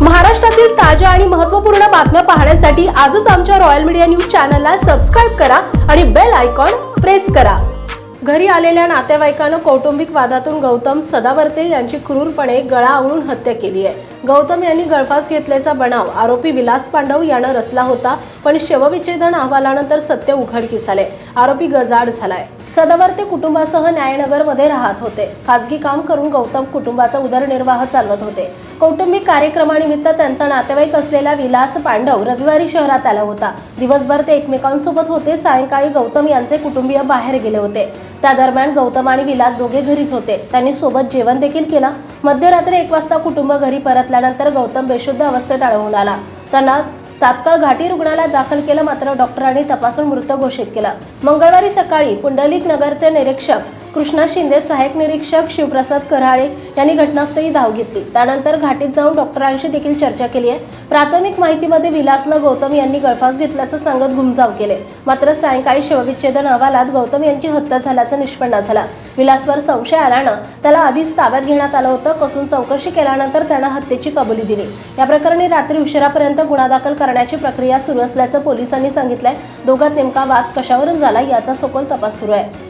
महाराष्ट्रातील ताज्या आणि महत्त्वपूर्ण बातम्या पाहण्यासाठी आजच आमच्या रॉयल मीडिया न्यूज चॅनलला सबस्क्राईब करा आणि बेल आयकॉन प्रेस करा. घरी आलेल्या नातेवाईकानं कौटुंबिक वादातून गौतम सदावर्ते यांची क्रूरपणे गळा आवळून हत्या केली आहे. गौतम यांनी गळफास घेतल्याचा बनाव आरोपी विलास पांडव यानं रचला होता पण शवविच्छेदन अहवालानंतर सत्य उघडकीस आले आरोपी गजाड झालाय. सदावर्ते कुटुंबासह न्यायनगरमध्ये राहत होते. खाजगी काम करून गौतम कुटुंबाचा उदरनिर्वाह चालवत होते. कौटुंबिक कार्यक्रमानिमित्त त्यांचा नातेवाईक असलेला विलास पांडव रविवारी शहरात आला होता. दिवसभर ते एकमेकांसोबत होते. सायंकाळी गौतम यांचे कुटुंबीय बाहेर गेले होते. त्या दरम्यान गौतम आणि विलास दोघे घरीच होते. त्यांनी सोबत जेवण देखील केलं. मध्यरात्री एक वाजता कुटुंब घरी परतल्यानंतर गौतम बेशुद्ध अवस्थेत आढळून आला. त्यांना तात्काळ घाटी रुग्णालयात दाखल केलं मात्र डॉक्टरांनी तपासून मृत घोषित केला. मंगळवारी सकाळी पुंडलिक नगरचे निरीक्षक कृष्णा शिंदे सहाय्यक निरीक्षक शिवप्रसाद कराळे यांनी घटनास्थळी धाव घेतली. त्यानंतर घाटीत जाऊन डॉक्टरांशी देखील चर्चा केली आहे. प्राथमिक माहितीमध्ये विलासनं गौतम यांनी गळफास घेतल्याचं सांगत घुमजाव केले. मात्र सायंकाळी शवविच्छेदन अहवालात गौतम यांची हत्या झाल्याचं निष्पन्न झाला. विलासवर संशय आल्यानं त्याला आधीच ताब्यात घेण्यात आलं होतं. कसून चौकशी केल्यानंतर त्यानं हत्येची कबुली दिली. या प्रकरणी रात्री उशिरापर्यंत गुन्हा दाखल करण्याची प्रक्रिया सुरू असल्याचं पोलिसांनी सांगितलंय. दोघात नेमका वाद कशावरून झाला याचा सखोल तपास सुरू आहे.